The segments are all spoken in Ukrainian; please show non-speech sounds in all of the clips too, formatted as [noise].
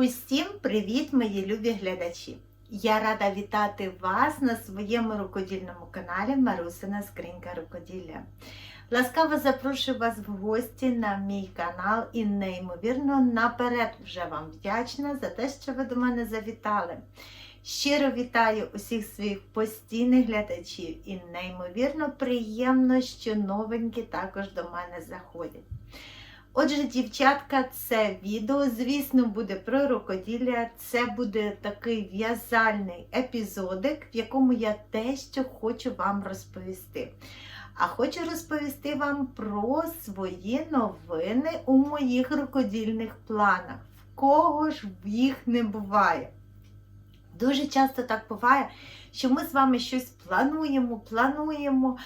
Усім привіт, мої любі глядачі! Я рада вітати вас на своєму рукодільному каналі Марусина Скринька Рукоділля. Ласкаво запрошую вас в гості на мій канал і неймовірно наперед вже вам вдячна за те, що ви до мене завітали. Щиро вітаю усіх своїх постійних глядачів і неймовірно приємно, що новенькі також до мене заходять. Отже, дівчатка, це відео, звісно, буде про рукоділля. Це буде такий в'язальний епізодик, в якому я дещо хочу вам розповісти. А хочу розповісти вам про свої новини у моїх рукодільних планах. В кого ж їх не буває? Дуже часто так буває, що ми з вами щось плануємо, плануємо,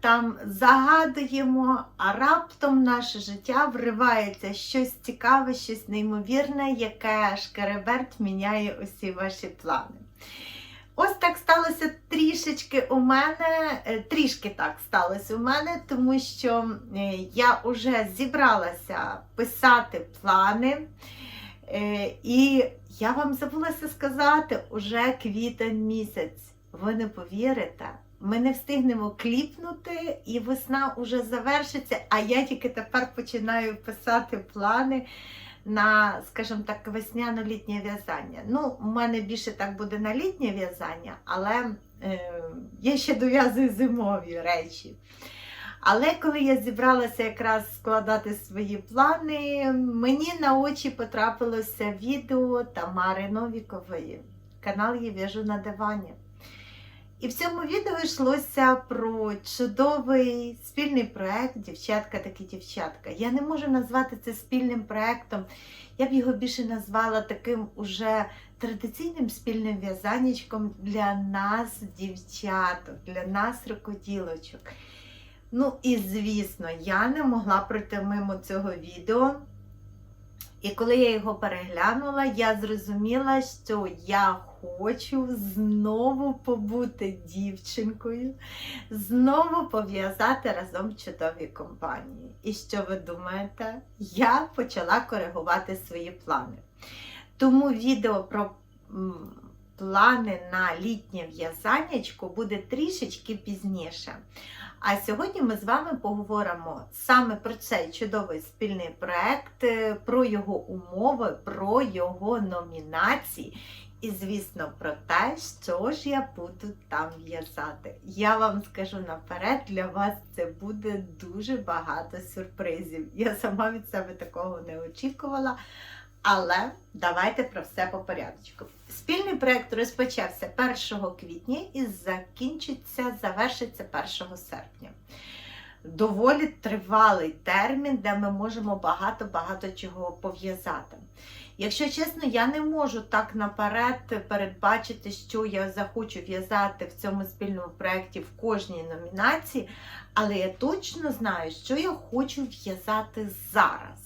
там загадуємо, а раптом в наше життя вривається щось цікаве, щось неймовірне, яке шкереберть міняє усі ваші плани. Ось так сталося трішечки у мене, е, трішки так сталося у мене, тому що е, я вже зібралася писати плани. Е, І я вам забулася сказати, уже квітень місяць. Ви не повірите, ми не встигнемо кліпнути, і весна вже завершиться, а я тільки тепер починаю писати плани на, скажімо так, весняно-літнє в'язання. Ну, у мене більше так буде на літнє в'язання, але е, я ще дов'язую зимові речі. Але коли я зібралася якраз складати свої плани, мені на очі потрапилося відео Тамари Новікової. Канал я в'яжу на дивані. І в цьому відео йшлося про чудовий спільний проект Дівчатка такі дівчатка. Я не можу назвати це спільним проектом. Я б його більше назвала таким уже традиційним спільним в'язаннячком для нас, дівчаток, для нас, рукоділочок. Ну і звісно, я не могла пройти мимо цього відео. І коли я його переглянула, я зрозуміла, що я хочу знову побути дівчинкою, знову пов'язати разом чудові компанії. І що ви думаєте? Я почала коригувати свої плани. Тому відео про плани на літнє в'язаннячко буде трішечки пізніше. А сьогодні ми з вами поговоримо саме про цей чудовий спільний проект, е, про його умови, про його номінації. І, звісно, про те, що ж я буду там в'язати. Я вам скажу наперед, для вас це буде дуже багато сюрпризів. Я сама від себе такого не очікувала. Але давайте про все по порядку. Спільний проєкт розпочався 1 квітня і закінчиться, завершиться 1 серпня. Доволі тривалий термін, де ми можемо багато-багато чого пов'язати. Якщо чесно, я не можу так наперед передбачити, що я захочу в'язати в цьому спільному проєкті в кожній номінації, але я точно знаю, що я хочу в'язати зараз.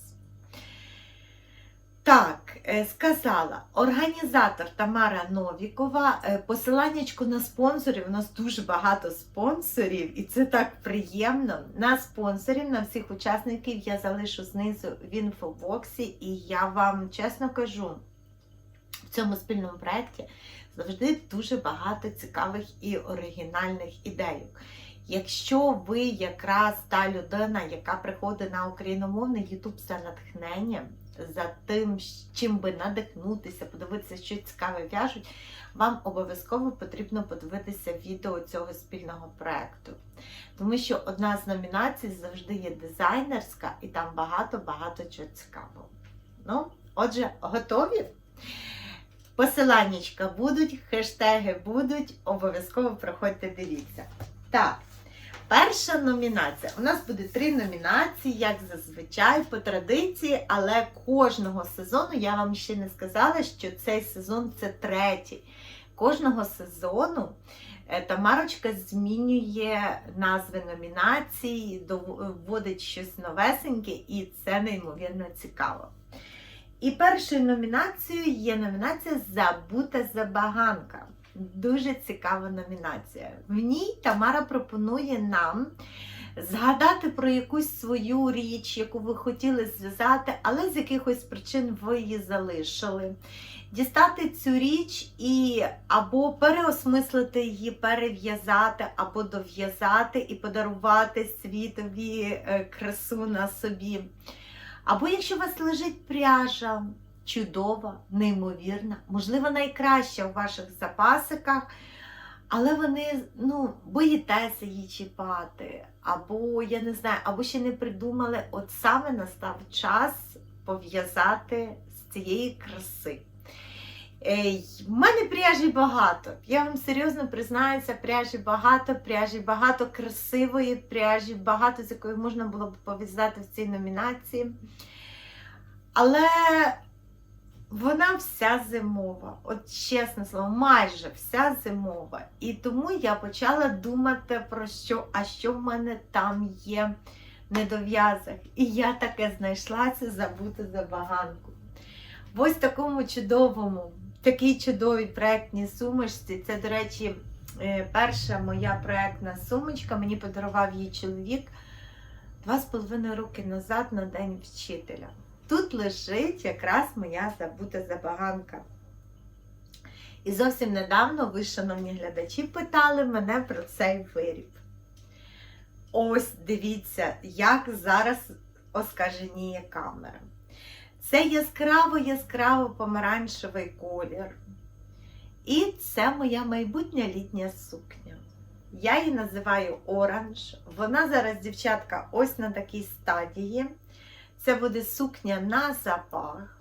Так, е, сказала організатор Тамара Новікова. Е, Посиланнячко на спонсорів. У нас дуже багато спонсорів, і це так приємно. На спонсорів, на всіх учасників я залишу знизу в інфобоксі, і я вам чесно кажу, в цьому спільному проєкті завжди дуже багато цікавих і оригінальних ідей. Якщо ви якраз та людина, яка приходить на україномовний YouTube за натхненням, за тим, чим би надихнутися, подивитися, що цікаве в'яжуть, вам обов'язково потрібно подивитися відео цього спільного проєкту. Тому що одна з номінацій завжди є дизайнерська, і там багато-багато чого цікавого. Ну, отже, готові? Посиланнячка будуть, хештеги будуть, обов'язково проходьте, дивіться. Так. Перша номінація. У нас буде три номінації, як зазвичай, по традиції, але кожного сезону я вам ще не сказала, що цей сезон це третій. Кожного сезону Тамарочка змінює назви номінацій, вводить щось новесеньке, і це неймовірно цікаво. І першою номінацією є номінація Забута забаганка. Дуже цікава номінація. В ній Тамара пропонує нам згадати про якусь свою річ, яку ви хотіли зв'язати, але з якихось причин ви її залишили. Дістати цю річ і або переосмислити її, перев'язати, або дов'язати і подарувати світові е, красу на собі. Або якщо у вас лежить пряжа, чудова, неймовірна, можливо, найкраща у ваших запасиках, але вони ну, боїтеся її чіпати, або я не знаю, або ще не придумали, от саме настав час пов'язати з цієї краси. В мене пряжі багато. Я вам серйозно признаюся, пряжі багато, пряжі багато красивої пряжі, багато з якої можна було б пов'язати в цій номінації. Але вона вся зимова. От чесне слово, майже вся зимова. І тому я почала думати про що, а що в мене там є в недов'язах. І я таке знайшла це забути забаганку. В ось такому чудовому, такій чудовій проєктній сумочці. Це, до речі, е, перша моя проєктна сумочка. Мені подарував її чоловік два з половиною роки назад на День вчителя. Тут лежить якраз моя забута забаганка. І зовсім недавно ви, шановні глядачі, питали мене про цей виріб. Ось дивіться, як зараз оскаженіє камера. Це яскраво-яскраво помаранчевий колір. І це моя майбутня літня сукня. Я її називаю оранж. Вона зараз, дівчатка, ось на такій стадії. Це буде сукня на запах.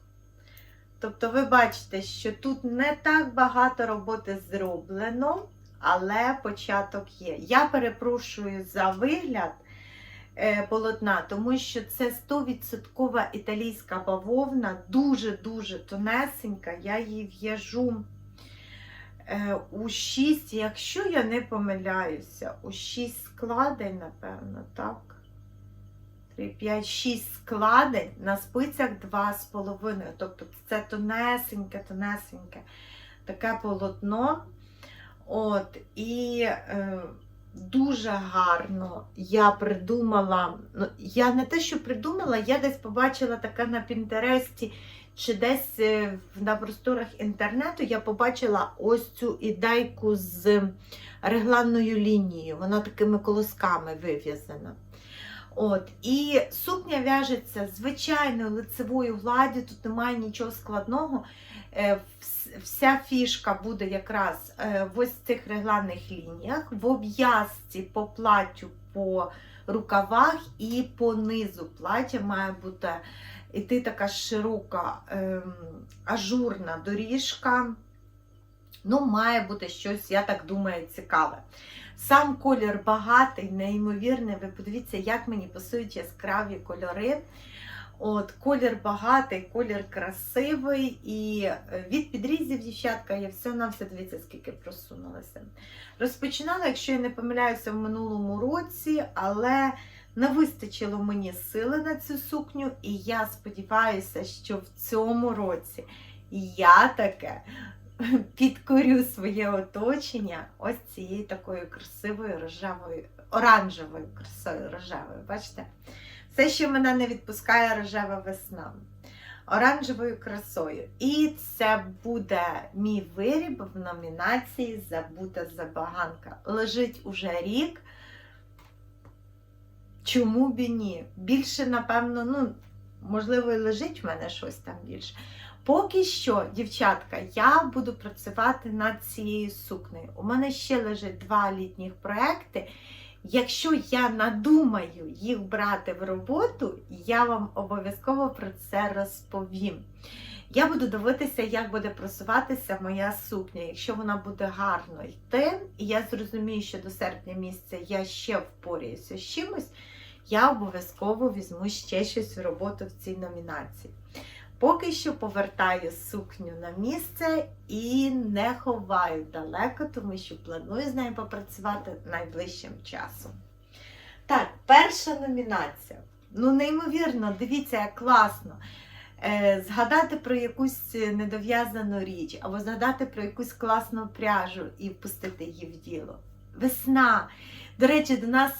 Тобто, ви бачите, що тут не так багато роботи зроблено, але початок є. Я перепрошую за вигляд е, полотна, тому що це 100% італійська бавовна, дуже-дуже тонесенька. Я її в'яжу е, у 6, якщо я не помиляюся, у 6 складень, напевно, так? 3, 5, 6 складень на спицях 2,5. Тобто це тонесеньке, тонесеньке таке полотно. От, І е, дуже гарно я придумала. Ну, я не те, що придумала, я десь побачила таке на Пінтересті, чи десь е, на просторах інтернету я побачила ось цю ідейку з регланною лінією. Вона такими колосками вив'язана. От, І сукня в'яжеться звичайною лицевою гладдю, тут немає нічого складного. Е, Вся фішка буде якраз е, в ось цих регланних лініях, в обв'язці по платтю, по рукавах і по низу плаття має бути іти така широка ем, ажурна доріжка. Ну, має бути щось, я так думаю, цікаве. Сам колір багатий, неймовірний. Ви подивіться, як мені пасують яскраві кольори. От, Колір багатий, колір красивий. І е, від підрізів, дівчатка, я все на все дивіться, скільки просунулася. Розпочинала, якщо я не помиляюся, в минулому році, але не вистачило мені сили на цю сукню, і я сподіваюся, що в цьому році я таке [laughs] підкорю своє оточення ось цією такою красивою рожевою, оранжевою красою рожевою. Бачите? Все, що мене не відпускає рожева весна. Оранжевою красою. І це буде мій виріб в номінації Забута забаганка. Лежить уже рік. Чому б і ні? Більше, напевно, ну, можливо, і лежить в мене щось там більше. Поки що, дівчатка, я буду працювати над цією сукнею. У мене ще лежить два літніх проекти. Якщо я надумаю їх брати в роботу, я вам обов'язково про це розповім. Я буду дивитися, як буде просуватися моя сукня. Якщо вона буде гарно йти, і я зрозумію, що до серпня місяця я ще впораюся з чимось, я обов'язково візьму ще щось в роботу в цій номінації. Поки що повертаю сукню на місце і не ховаю далеко, тому що планую з нею попрацювати найближчим часом. Так, перша номінація. Ну, неймовірно, дивіться, як класно. Е, згадати про якусь недов'язану річ, або згадати про якусь класну пряжу і впустити її в діло. Весна. До речі, до нас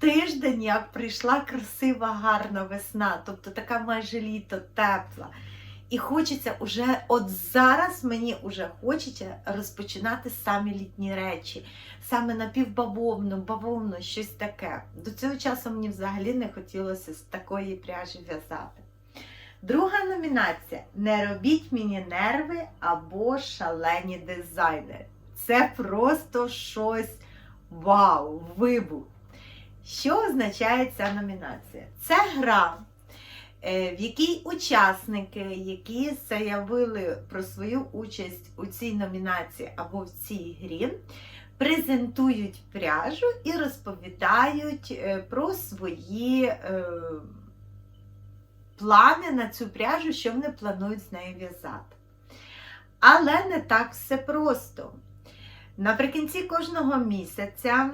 тиждень, як прийшла красива, гарна весна, тобто така майже літо, тепла. І хочеться уже, от зараз мені вже хочеться розпочинати самі літні речі, саме напівбавовну, бавовну, щось таке. До цього часу мені взагалі не хотілося з такої пряжі в'язати. Друга номінація Не робіть мені нерви або шалені дизайнери. Це просто щось вау, вибух. Що означає ця номінація? Це гра, е, в якій учасники, які заявили про свою участь у цій номінації або в цій грі, презентують пряжу і розповідають е, про свої е, плани на цю пряжу, що вони планують з нею в'язати. Але не так все просто. Наприкінці кожного місяця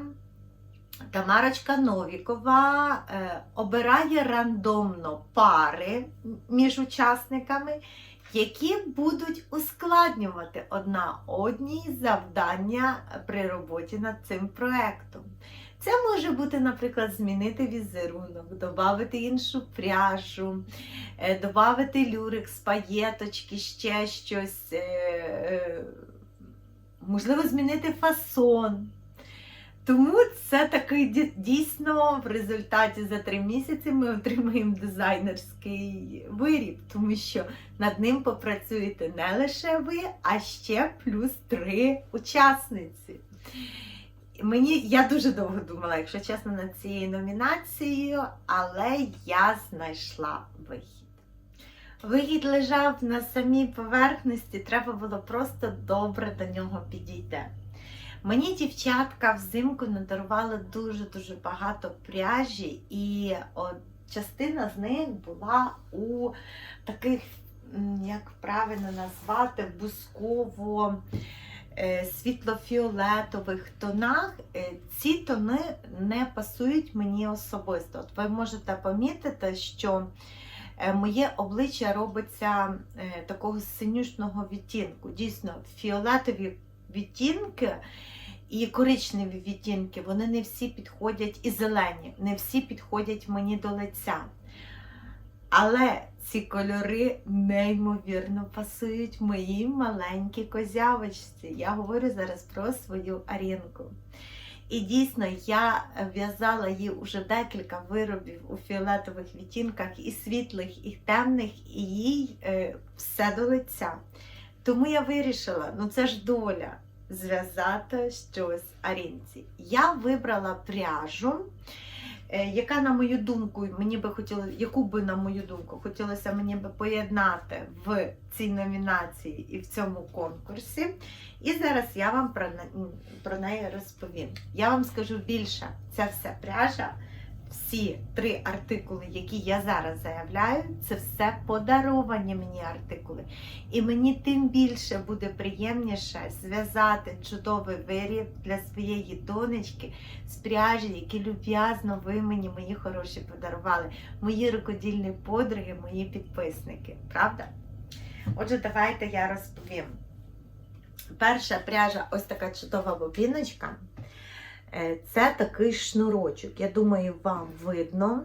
Тамарочка Новікова е, обирає рандомно пари між учасниками, які будуть ускладнювати одна одній завдання при роботі над цим проєктом. Це може бути, наприклад, змінити візерунок, додати іншу пряжу, е, додати люрикс, паєточки, ще щось, е, можливо, змінити фасон. Тому це такий дійсно в результаті за три місяці ми отримаємо дизайнерський виріб, тому що над ним попрацюєте не лише ви, а ще плюс три учасниці. Мені я дуже довго думала, якщо чесно, над цією номінацією, але я знайшла вихід. Вихід лежав на самій поверхності, треба було просто добре до нього підійти. Мені дівчатка взимку надарували дуже-дуже багато пряжі, і от, частина з них була у таких, як правильно назвати, бусково е, світло-фіолетових тонах. Е, Ці тони не пасують мені особисто. От ви можете помітити, що е, моє обличчя робиться такого синюшного відтінку. Дійсно, фіолетові відтінки і коричневі відтінки, вони не всі підходять і зелені, не всі підходять мені до лиця. Але ці кольори неймовірно пасують моїй маленькій козявочці. Я говорю зараз про свою арінку. І дійсно, я в'язала їй уже декілька виробів у фіолетових відтінках, і світлих, і темних, і їй е, все до лиця. Тому я вирішила, ну це ж доля зв'язати щось арінці. Я вибрала пряжу, е, яка, на мою думку, мені би хотілося, яку би, на мою думку, хотілося мені би поєднати в цій номінації і в цьому конкурсі. І зараз я вам про, про неї розповім. Я вам скажу більше, ця вся пряжа, всі три артикули, які я зараз заявляю, це все подаровані мені артикули. І мені тим більше буде приємніше зв'язати чудовий виріб для своєї донечки з пряжі, які люб'язно ви мені, мої хороші, подарували. Мої рукодільні подруги, мої підписники. Правда? Отже, давайте я розповім. Перша пряжа, ось така чудова бобіночка. Е, Це такий шнурочок. Я думаю, вам видно.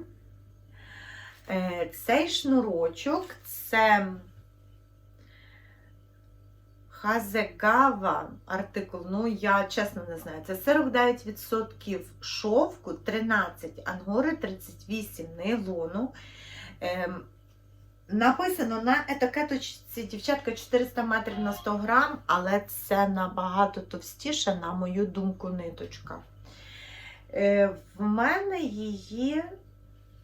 Е, Цей шнурочок це Хазегава артикул, ну я чесно не знаю. Це 49% шовку, 13 ангори, 38 нейлону. Ем, Написано на етикеточці дівчатка 400 метрів на 100 грам, але це набагато товстіша, на мою думку, ниточка. Е, в мене її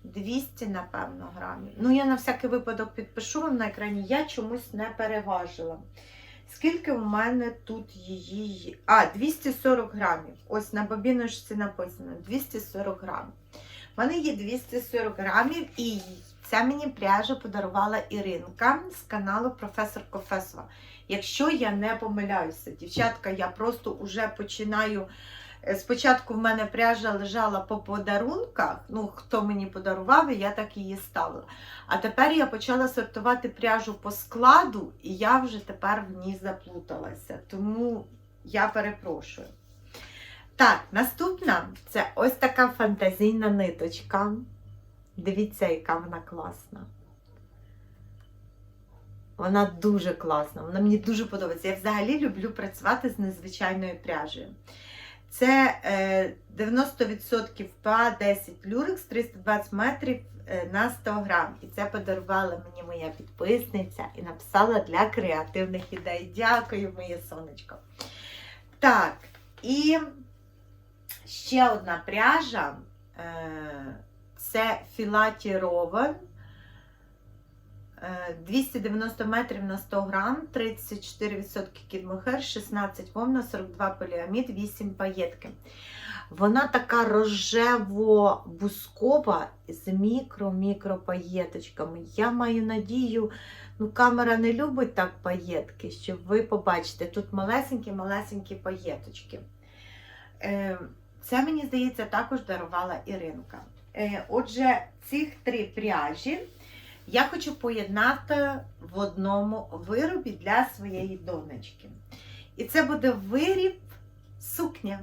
200, напевно, грамів. Ну, я на всякий випадок підпишу вам на екрані, я чомусь не переважила. Скільки у мене тут її. А, 240 грамів. Ось на бобіночці написано 240 грамів. У мене є 240 грамів, і ця мені пряжа подарувала Іринка з каналу Професор Кофесова. Якщо я не помиляюся, дівчатка, я просто вже починаю. Е, Спочатку в мене пряжа лежала по подарунках, ну хто мені подарував, і я так її ставила. А тепер я почала сортувати пряжу по складу, і я вже тепер в ній заплуталася. Тому я перепрошую. Так, наступна це ось така фантазійна ниточка. Дивіться, яка вона класна. Вона дуже класна, вона мені дуже подобається. Я взагалі люблю працювати з незвичайною пряжею. Це е, 90% ПА 10 люрекс 320 метрів е, на 100 грам. І це подарувала мені моя підписниця і написала для креативних ідей. Дякую, моє сонечко. Так, і ще одна пряжа. Е, це Філаті Ровен. Е, 290 метрів на 100 грам, 34% кідмохер, 16 вовна, 42 поліамід, 8 паєтки. Вона така рожево-бускова з мікро-мікро паєточками. Я маю надію, ну камера не любить так паєтки, щоб ви побачите, тут малесенькі-малесенькі паєточки. Е, Це, мені здається, також дарувала Іринка. Е, Отже, цих три пряжі я хочу поєднати в одному виробі для своєї донечки. І це буде виріб сукня.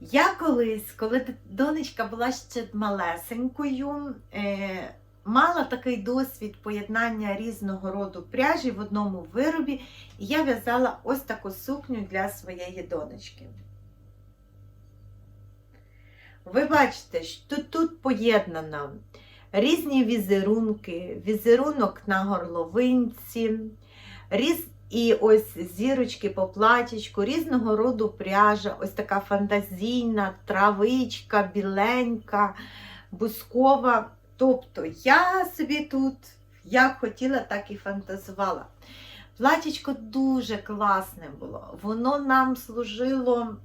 Я колись, коли донечка була ще малесенькою, е, мала такий досвід поєднання різного роду пряжі в одному виробі, і я в'язала ось таку сукню для своєї донечки. Ви бачите, що тут поєднано різні візерунки, візерунок на горловинці, різ... і ось зірочки по платічку, різного роду пряжа, ось така фантазійна, травичка, біленька, бускова. Тобто я собі тут як хотіла, так і фантазувала. Платічко дуже класне було. Воно нам служило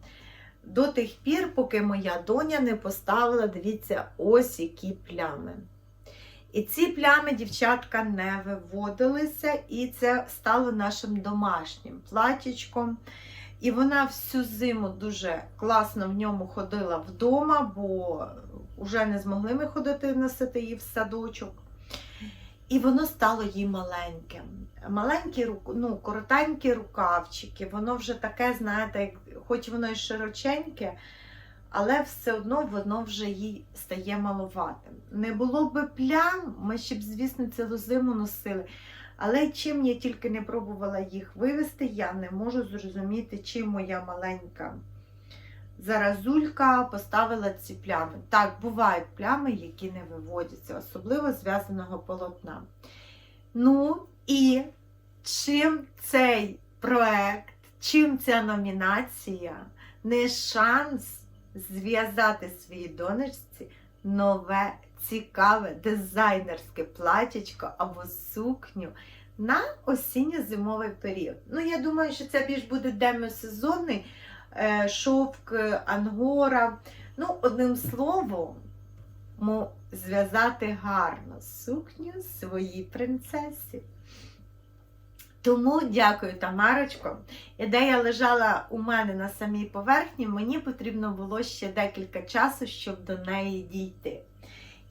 до тих пір, поки моя доня не поставила, дивіться, ось які плями. І ці плями, дівчатка, не виводилися, і це стало нашим домашнім платічком. І вона всю зиму дуже класно в ньому ходила вдома, бо вже не змогли ми ходити носити її в садочок. І воно стало їй маленьким. Маленькі, ну, коротенькі рукавчики, воно вже таке, знаєте, хоч воно і широченьке, але все одно воно вже їй стає маловатим. Не було би плям, ми ще б, звісно, цілу зиму носили. Але чим я тільки не пробувала їх вивести, я не можу зрозуміти, чим моя маленька заразулька поставила ці плями. Так, бувають плями, які не виводяться, особливо зв'язаного полотна. Ну і чим цей проект, чим ця номінація не шанс зв'язати своїй донечці нове, цікаве дизайнерське платячко або сукню на осінньо-зимовий період. Ну, я думаю, що це більш буде демосезонний е, шовк, ангора. Ну, одним словом, зв'язати гарно сукню своїй принцесі. Тому дякую, Тамарочко. Ідея лежала у мене на самій поверхні, мені потрібно було ще декілька часу, щоб до неї дійти.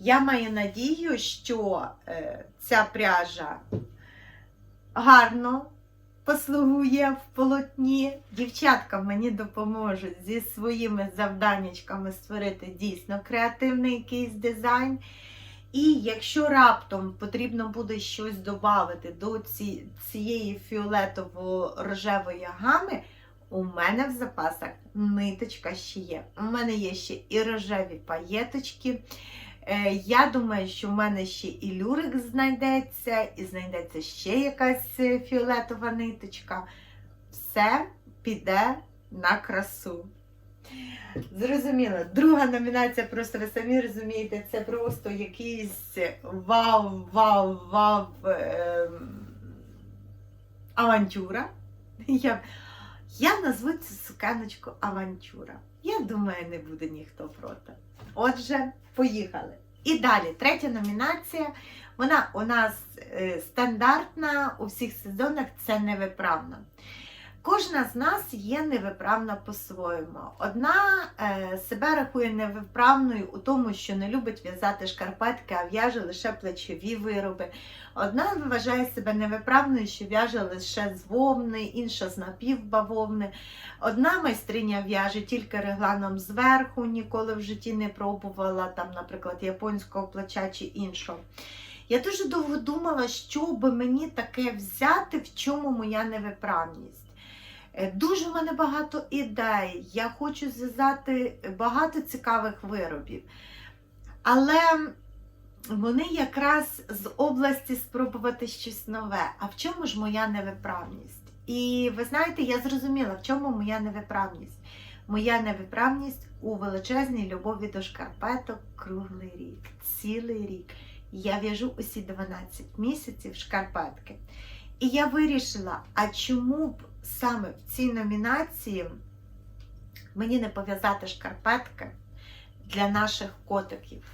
Я маю надію, що е, ця пряжа гарно послугує в полотні. Дівчатка мені допоможуть зі своїми завданнячками створити дійсно креативний якийсь дизайн. І якщо раптом потрібно буде щось додати до ці, цієї фіолетово-рожевої гами, у мене в запасах ниточка ще є. У мене є ще і рожеві паєточки. Е, я думаю, що в мене ще і люрик знайдеться, і знайдеться ще якась фіолетова ниточка. Все піде на красу. Зрозуміло. Друга номінація, просто ви самі розумієте, це просто якийсь вау-вау-вау ем, авантюра. Я, я назву цю суканочку авантюра. Я думаю, не буде ніхто проти. Отже, поїхали. І далі, третя номінація. Вона у нас е, стандартна у всіх сезонах це невиправна. Кожна з нас є невиправна по-своєму. Одна е, себе рахує невиправною у тому, що не любить в'язати шкарпетки, а в'яже лише плечові вироби. Одна вважає себе невиправною, що в'яже лише з вовни, інша з напівбавовни. Одна майстриня в'яже тільки регланом зверху, ніколи в житті не пробувала, там, наприклад, японського плеча чи іншого. Я дуже довго думала, що би мені таке взяти, в чому моя невиправність. Е, Дуже в мене багато ідей. Я хочу зв'язати багато цікавих виробів. Але вони якраз з області спробувати щось нове. А в чому ж моя невиправність? І ви знаєте, я зрозуміла, в чому моя невиправність. Моя невиправність у величезній любові до шкарпеток круглий рік, цілий рік. Я в'яжу усі 12 місяців шкарпетки. І я вирішила, а чому б саме в цій номінації мені не пов'язати шкарпетки для наших котиків?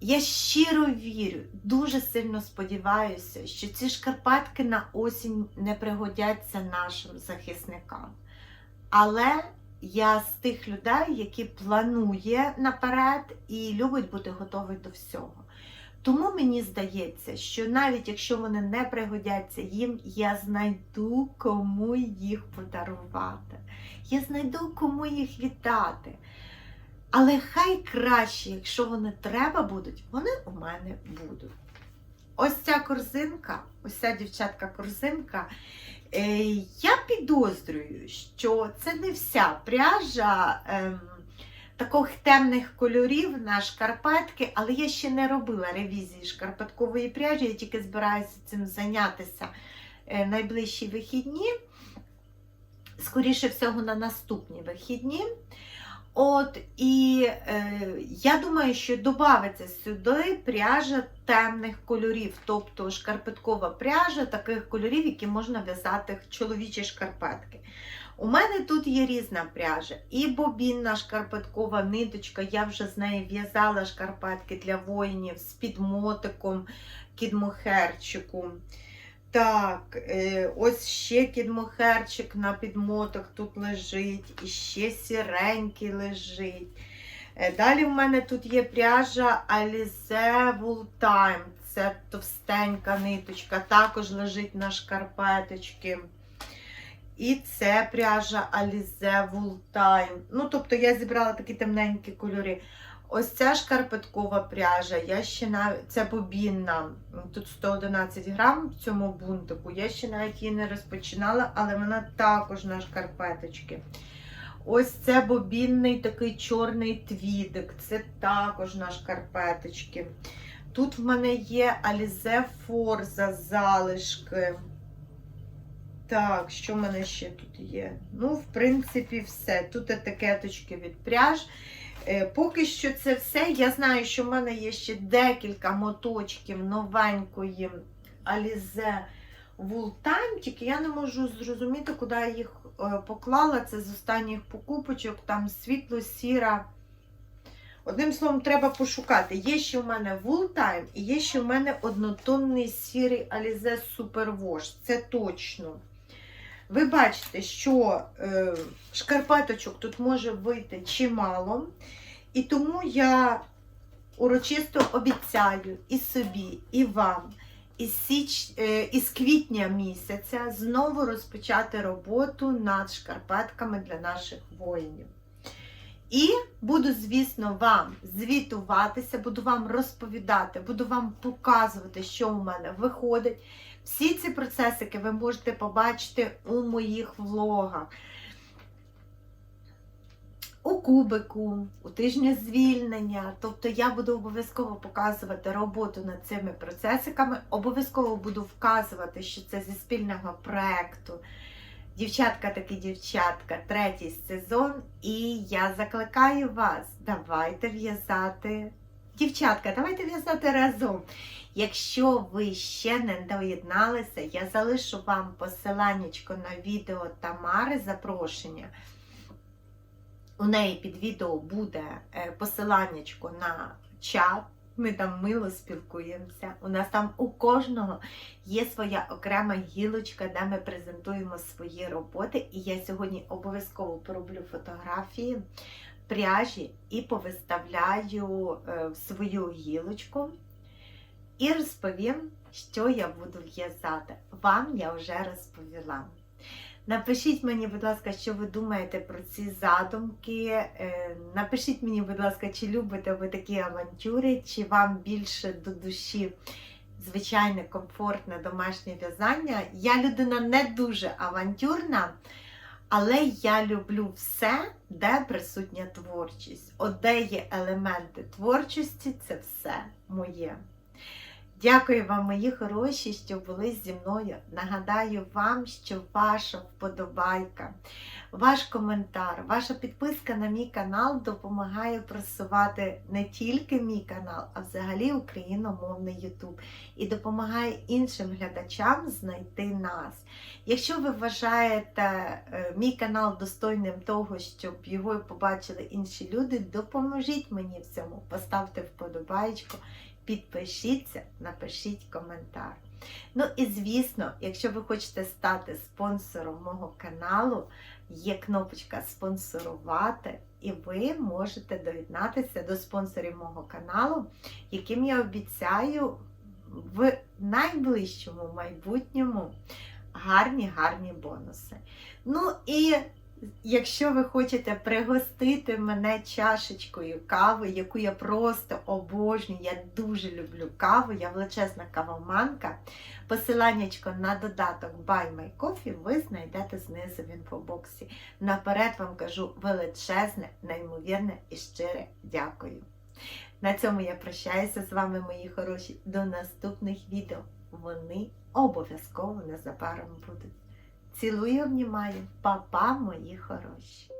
Я щиро вірю, дуже сильно сподіваюся, що ці шкарпетки на осінь не пригодяться нашим захисникам. Але я з тих людей, які планує наперед і любить бути готовий до всього. Тому мені здається, що навіть якщо вони не пригодяться їм, я знайду кому їх подарувати. Я знайду кому їх вітати. Але хай краще, якщо вони треба будуть, вони у мене будуть. Ось ця корзинка, ось ця дівчатка корзинка. Е, я підозрюю, що це не вся пряжа ем, таких темних кольорів на шкарпетки, але я ще не робила ревізії шкарпеткової пряжі, я тільки збираюся цим зайнятися е, найближчі вихідні. Скоріше всього, на наступні вихідні. От, і е, я думаю, що додається сюди пряжа темних кольорів, тобто шкарпеткова пряжа таких кольорів, які можна в'язати чоловічі шкарпетки. У мене тут є різна пряжа. І бобінна шкарпеткова ниточка, я вже з неї в'язала шкарпетки для воїнів з підмотиком кідмохерчику. Так, е, ось ще кідмохерчик на підмоток тут лежить, і ще сіренький лежить. Е, Далі в мене тут є пряжа Alize Time. Це товстенька ниточка, також лежить на шкарпеточки. І це пряжа Alize Time. Ну, тобто я зібрала такі темненькі кольори. Ось ця шкарпеткова пряжа, я ще навіть це бобінна. Тут 111 грам в цьому бунтику. Я ще навіть її не розпочинала, але вона також на шкарпеточки. Ось це бобінний такий чорний твідик. Це також на шкарпеточки. Тут в мене є Alize Forza залишки. Так, що в мене ще тут є? Ну, в принципі, все. Тут етикеточки від пряж. Е, Поки що це все. Я знаю, що в мене є ще декілька моточків новенької Alize Wool тільки я не можу зрозуміти, куди я їх е, поклала. Це з останніх покупочок, там світло-сіра. Одним словом, треба пошукати. Є ще в мене Time і є ще в мене однотонний сірий Alize Super Wash. Це точно. Ви бачите, що е, шкарпеточок тут може вийти чимало. І тому я урочисто обіцяю і собі, і вам із, січ, е, із квітня місяця знову розпочати роботу над шкарпетками для наших воїнів. І буду, звісно, вам звітуватися, буду вам розповідати, буду вам показувати, що у мене виходить. Всі ці процесики ви можете побачити у моїх влогах. У кубику, у тижні звільнення. Тобто я буду обов'язково показувати роботу над цими процесиками. Обов'язково буду вказувати, що це зі спільного проєкту. Дівчатка такі дівчатка, третій сезон. І я закликаю вас, давайте в'язати. Дівчатка, давайте в'язати разом. Якщо ви ще не доєдналися, я залишу вам посиланнячко на відео Тамари запрошення. У неї під відео буде е, посиланнячко на чат, Ми там мило спілкуємося. У нас там у кожного є своя окрема гілочка, де ми презентуємо свої роботи. І я сьогодні обов'язково пороблю фотографії пряжі і повиставляю е, в свою гілочку. І розповім, що я буду в'язати. Вам я вже розповіла. Напишіть мені, будь ласка, що ви думаєте про ці задумки. Е, Напишіть мені, будь ласка, чи любите ви такі авантюри, чи вам більше до душі звичайне, комфортне домашнє в'язання. Я людина не дуже авантюрна, але я люблю все, де присутня творчість. От де є елементи творчості, це все моє. Дякую вам, мої хороші, що були зі мною. Нагадаю вам, що ваша вподобайка, ваш коментар, ваша підписка на мій канал допомагає просувати не тільки мій канал, а взагалі україномовний YouTube і допомагає іншим глядачам знайти нас. Якщо ви вважаєте е, мій канал достойним того, щоб його побачили інші люди, допоможіть мені в цьому, поставте вподобайку. Підпишіться, напишіть коментар. Ну і звісно, якщо ви хочете стати спонсором мого каналу, є кнопочка спонсорувати, і ви можете доєднатися до спонсорів мого каналу, яким я обіцяю в найближчому майбутньому гарні гарні бонуси. Ну і Якщо ви хочете пригостити мене чашечкою кави, яку я просто обожнюю, я дуже люблю каву, я величезна кавоманка. Посиланнячко на додаток Buy My Coffee ви знайдете знизу в інфобоксі. Наперед вам кажу величезне, неймовірне і щире дякую. На цьому я прощаюся з вами, мої хороші. До наступних відео. Вони обов'язково незабаром будуть. Цілую, обнімаю, папа, мої хороші.